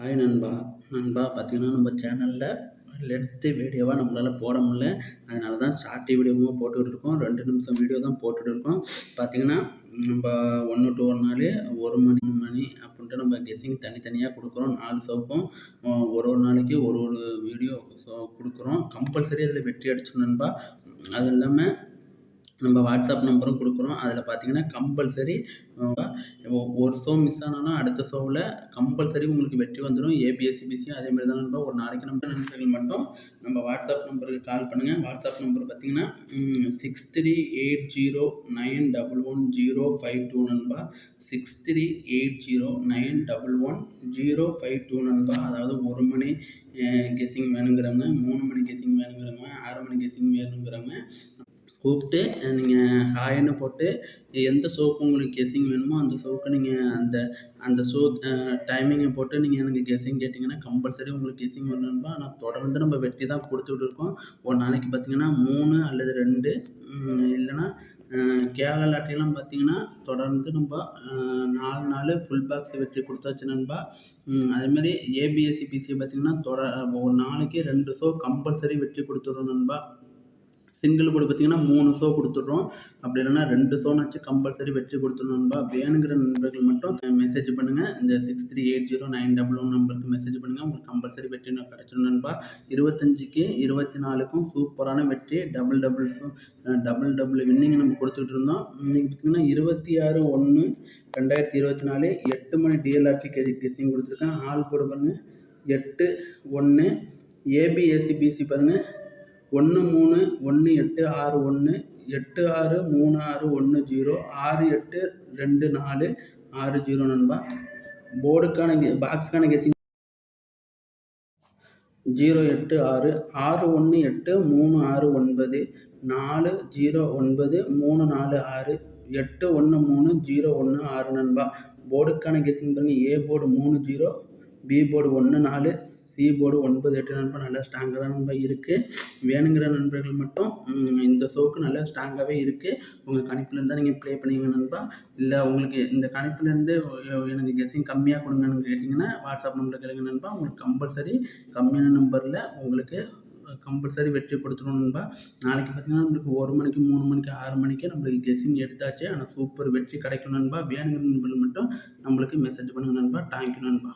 Hi நண்பா. நண்பா பார்த்தீங்கன்னா நம்ம சேனலில் எடுத்து வீடியோவாக நம்மளால் போட முடியல. அதனால தான் ஷார்ட் வீடியோவாக போட்டுக்கிட்டு இருக்கோம் ரெண்டு நிமிஷம் வீடியோ தான் போட்டுகிட்டு இருக்கோம் பார்த்தீங்கன்னா நம்ம ஒன்று டு ஒரு நாள் ஒரு மணி மூணு மணி அப்படின்ட்டு நம்ம கெஸ்ஸிங் தனித்தனியாக கொடுக்குறோம். நாலு சோப்பும் ஒரு ஒரு நாளைக்கு ஒரு ஒரு வீடியோ கொடுக்குறோம். கம்பல்சரி அதில் வெற்றி அடிச்சோம் நண்பா. அது இல்லாமல் நம்ம வாட்ஸ்அப் நம்பரும் கொடுக்குறோம். அதில் பார்த்தீங்கன்னா கம்பல்சரி ஒரு ஷோ மிஸ் ஆனாலும் அடுத்த ஷோவில் கம்பல்சரி உங்களுக்கு வெற்றி வந்துடும் ஏபிஎஸ்சிபிசி அதே மாதிரி தான் நண்பா. ஒரு நாளைக்கு நம்ம நண்பர்கள் மட்டும் நம்ம வாட்ஸ்அப் நம்பருக்கு கால் பண்ணுங்கள் வாட்ஸ்அப் நம்பர் பார்த்தீங்கன்னா six three eight zero nine double one zero five two நண்பா. Six three eight zero nine double one zero five two நண்பா. அதாவது ஒரு மணி கெஸிங் வேணுங்கிறவங்க மூணு மணி கெஸிங் வேணுங்கிறவங்க ஆறு மணி கெஸிங் வேணுங்கிறவங்க கூப்பிட்டு நீங்கள் ஹாயின்னு போட்டு எந்த சோப்பு உங்களுக்கு கெஸ்ஸிங் வேணுமோ அந்த ஷோக்கு நீங்கள் அந்த அந்த ஷோ டைமிங்கை போட்டு நீங்கள் எனக்கு கெஸ்ஸிங் கேட்டிங்கன்னா கம்பல்சரி உங்களுக்கு கெஸ்ஸிங் வரணும்பா ஆனால் தொடர்ந்து நம்ம வெற்றி தான் கொடுத்துட்டு இருக்கோம் ஒரு நாளைக்கு பார்த்தீங்கன்னா மூணு அல்லது ரெண்டு இல்லைன்னா கேரளா லாட்டரிலாம் பார்த்தீங்கன்னா தொடர்ந்து நம்ம நாலு நாள் ஃபுல் பாக்ஸ் வெற்றி கொடுத்தாச்சு நண்பா. அதுமாரி ஏபிஎஸ்சி பிசி பார்த்தீங்கன்னா தொட ஒரு நாளைக்கு ரெண்டு ஷோ கம்பல்சரி வெற்றி கொடுத்துடும் நண்பா. சிங்கிள் போர்டு பார்த்தீங்கன்னா மூணு ஷோ கொடுத்துட்றோம். அப்படி இல்லைன்னா ரெண்டு ஷோனாச்சும் கம்பல்சரி வெற்றி கொடுத்துடணும்பா வேணுங்கிற நண்பர்கள் மட்டும் மெசேஜ் பண்ணுங்கள் இந்த six three eight zero nine double one நம்பருக்கு மெசேஜ் பண்ணுங்கள் உங்களுக்கு கம்பல்சரி வெற்றி கிடச்சிடும் நண்பா. இருபத்தஞ்சிக்கு இருபத்தி நாலுக்கும் சூப்பரான வெற்றி. Double double show double double winning நம்ம கொடுத்துட்டு இருந்தோம். இன்றைக்கி பார்த்திங்கன்னா இருபத்தி ஆறு ஒன்று ரெண்டாயிரத்தி இருபத்தி நாலு. எட்டு மணி டிஎல்ஆர்டி கேஜி கெஸிங் கொடுத்துருக்கேன். ஆள் போட பாருங்கள் எட்டு ஒன்று ஏபிஎஸ்சி பிசி பாருங்கள் ஒன்று மூணு ஒன்று எட்டு ஆறு ஒன்று எட்டு ஆறு மூணு ஆறு ஒன்று ஜீரோ ஆறு எட்டு ரெண்டு நாலு ஆறு ஜீரோ நண்பா. போர்டுக்கான கே பாக்ஸுக்கான கெஸிங். ஜீரோ எட்டு ஆறு ஆறு ஒன்று எட்டு மூணு ஆறு ஒன்பது நாலு ஜீரோ ஒன்பது மூணு நாலு ஆறு எட்டு ஒன்று மூணு ஜீரோ ஒன்று ஆறு நண்பா. போர்டுக்கான கெஸிங் பாருங்கள் ஏ போர்டு மூணு ஜீரோ பி போர்டு ஒன்று நாலு சி போர்டு ஒன்பது எட்டு நண்பர் நல்லா ஸ்ட்ராங்காக தான் நண்பர் இருக்குது வேணுங்கிற நண்பர்கள் மட்டும் இந்த ஷோக்கு நல்லா ஸ்ட்ராங்காகவே இருக்குது உங்கள் கணிப்புலேருந்து நீங்கள் ப்ளே பண்ணிங்க நண்பா. இல்லை உங்களுக்கு இந்த கணிப்புலேருந்து எனக்கு கெஸ்ஸிங் கம்மியாக கொடுங்கன்னு கேட்டிங்கன்னா வாட்ஸ்அப் நம்பரில் கேளுங்க நண்பா. உங்களுக்கு கம்பல்சரி கம்மியான நம்பரில் உங்களுக்கு கம்பல்சரி வெற்றி கொடுத்துருவோம் நண்பா. நாளைக்கு பார்த்தீங்கன்னா நம்மளுக்கு ஒரு மணிக்கு மூணு மணிக்கு ஆறு மணிக்கு நம்மளுக்கு கெஸ்ஸிங் எடுத்தாச்சு. ஆனால் சூப்பர் வெற்றி கிடைக்கும் நண்பா. வேணுங்கிற நண்பர்கள் மட்டும் நம்மளுக்கு மெசேஜ் பண்ணுங்க நண்பா. தேங்க்யூ நண்பா.